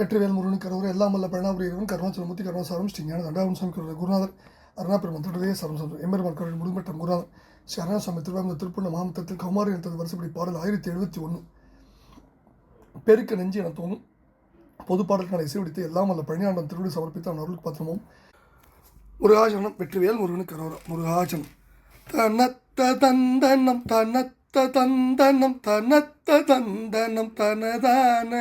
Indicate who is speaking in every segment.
Speaker 1: வெற்றிவேல் முருகன் கருவர் எல்லாம் வல்ல பழனாபுரியவன் கருணாச்சலமூர்த்தி கருணாசாரம் ஸ்ரீ ஞான தண்டாவன் சுவாமி கருணை குருநாதர் அருணாபெருமன் திருடைய சரம் சந்திரம் எம்பெருமான் கருணை முழுமட்டம் குருநாதர் ஸ்ரீ அருணாசாமி திருவாங்க திருப்பண்ண மாமத்தத்தில் கௌமாரி எனத்தது வருஷப்படி பாடல் ஆயிரத்தி எழுபத்தி ஒன்று பெருக்க நெஞ்சு என தோணும் பொது பாடல்களை இசைவடித்து எல்லாம் வல்ல பழனியாண்டம் திருவிழி சமர்ப்பித்த அவன் அருளுக்கு பாத்திரமும் முருகாசனம் வெற்றிவேல் முருகனுக்கு கருவர் முருகாசனம். தனத்த தந்தனம் தனத்த தந்தனம் தனத்த தந்தனம் தனதான.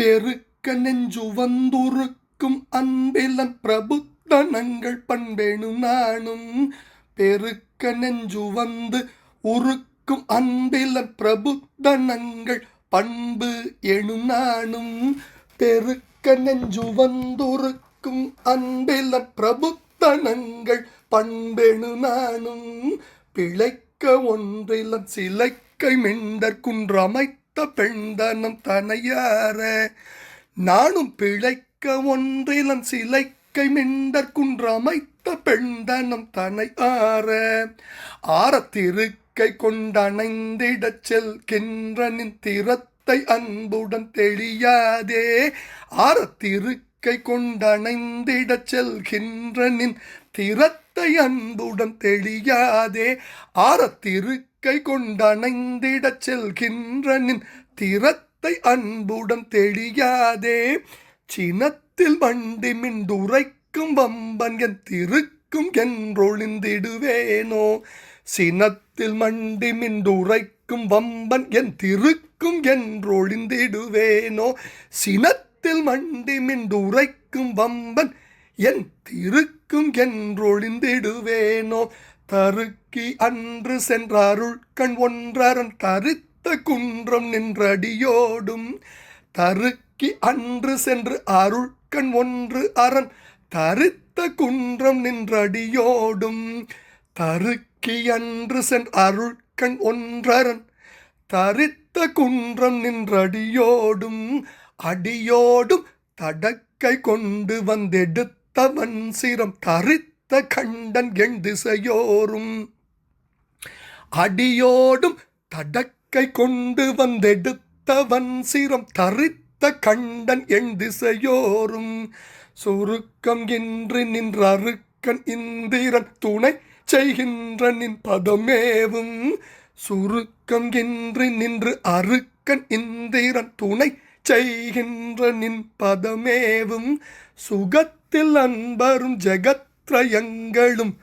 Speaker 1: பெருக்க நெஞ்சு வந்துருக்கும் அன்பிலன் பிரபுத்தனங்கள் பண்பேணும் நானும். பெருக்க நெஞ்சு வந்து உருக்கும் அன்பிலன் பிரபுத்தனங்கள் பண்பு எனும் நானும். பெருக்க நெஞ்சு வந்துருக்கும் அன்பில பிரபுத்தனங்கள் பண்பெனு நானும். பிழைக்க ஒன்றிலம் சிலைக்கை மெண்டர் குன்றமைத்த பெண்தனம் தனையார நானும் பிழைக்க ஒன்றிலன் சிலைக்கை மிண்டற் குன்றமைத்த பெண்தனம் தனை ஆற ஆரத்திருக்கை கொண்டணைந்திடச் செல்கின்றனின் திறத்தை அன்புடன் தெளியாதே ஆரத்திருக்கை கொண்டணைந்திடச் செல்கின்றனின் திறத்தை அன்புடன் தெளியாதே ஆரத்திருக்கை கொண்டணைந்திடச் செல்கின்ற நின் திறத்தை அன்புடன் தெளியாதே. சினத்தில் வண்டி மின்துரைக்கும் வம்பன் என் திருக்கும் என்றொழிந்திடுவேனோ. சினத்தில் மண்டி மின்துரைக்கும் வம்பன் என் திருக்கும் என்றொழிந்திடுவேனோ. சினத்தில் மண்டி மின்துரைக்கும் வம்பன் என் திருக்கும் என்றொழிந்திடுவேனோ. தருக்கி அன்று சென்றாருள் கண் ஒன்றரன் தரித்த குன்றம் நின்றடியோடும். தருக்கி அன்று சென்று அருள் கண் ஒன்று அரண் தரித்த குன்றம் நின்றடியோடும். தருக்கி அன்று சென்று அருள் கண் ஒன்றரன் தரித்த குன்றம் நின்றடியோடும். அடியோடும் தடக்கை கொண்டு வந்தெடுத்தவன் சிரம் தரித்த கண்டன் எண் திசையோரும் அடியோடும் தடக்கை கொண்டு வந்தெடுத்தவன் சிரம் தரித்த கண்டன் எண் திசையோரும் சுருக்கம் இன்றி நின்ற அருக்கன் இந்திரன் துணை செய்கின்ற நின் பதமேவும் சுருக்கம் இன்றி நின்று அருக்கன் இந்திரன் துணை செய்கின்ற நின் பதமேவும் சுகத்தில் அன்பரும் ஜெகத் ஜெகத்ரயங்களும்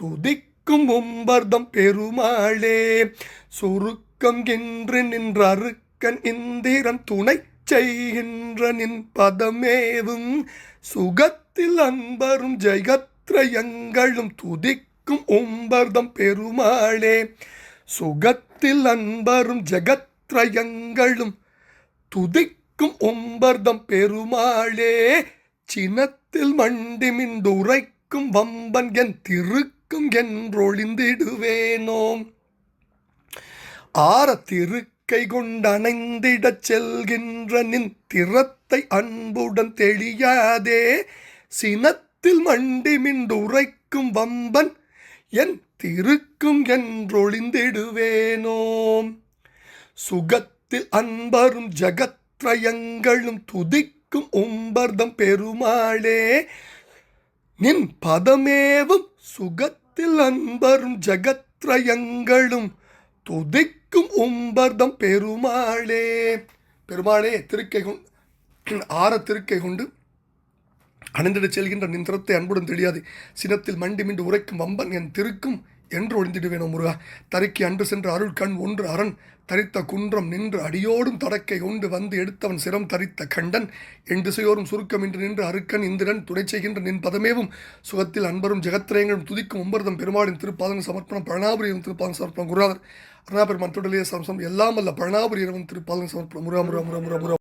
Speaker 1: துதிக்கும் ஒம்பர்தம் பெருமாளே. சுருக்கம் என்று நின்ற அருக்கன் இந்திரன் துணை செய்கின்ற நின் பதமேவும் சுகத்தில் அன்பரும் ஜெயத்ரயங்களும் துதிக்கும் ஒம்பர்தம் பெருமாளே. சுகத்தில் அன்பரும் ஜெகத்ரயங்களும் துதிக்கும் ஒம்பர்தம் பெருமாளே. சினத்தில் மண்டி மிண்டுரைக்கும் வம்பன் என் திருக்கும் என்றொழிந்திடுவேனோம் ஆர திருக்கை கொண்டணைந்திடச் செல்கின்ற நின் திறத்தை அன்புடன் தெளியாதே சினத்தில் மண்டி மிண்டுரைக்கும் வம்பன் என் திருக்கும் என்றொழிந்திடுவேனோம் சுகத்தில் அன்பரும் ஜகத்ரயங்களும் துதிக்கும் உம்பர்தம் பெருமாளே நின் பதமேவும் சுகத்தில் அன்பரும் ஜகத்ரயங்களும் துதிக்கும் உம்பர்தம் பெருமாளே. பெருமாளே திருக்கை ஆற திருக்கை கொண்டு அணிந்திடச் செல்கின்ற நின் திறத்தை அன்புடன் தெரியாது சினத்தில் மண்டி மிண்டு உரைக்கும் வம்பன் என் திருக்கும் என்று ஒழிந்திடுவேனோ முருகா. தருக்கி அன்று சென்று அருள் கண் ஒன்று அரண். தரித்த குன்றம் நின்று அடியோடும் தடக்கை கொண்டு வந்து எடுத்தவன் சிரம் தரித்த கண்டன். என் திசையோரும் சுருக்கமின்றி நின்று அருக்கன் இந்திரன். துணை செய்கின்ற நின் பதமேவும் சுகத்தில் அன்பரும் ஜெகத்திரயங்களும் துதிக்கும் ஒம்பரதம் பெருமாளின் திருப்பாதன சமர்ப்பணம் பழனாபுரியும் திருப்பாதன சமர்ப்பணம். குருநாதர் அருணாபெருமான் தொடலிய சம்சம். எல்லாம் அல்ல பழனாபுரி இரவன் திருப்பாதன சமர்ப்பணம். முருகா முருகா முருகா முருகா முருகா.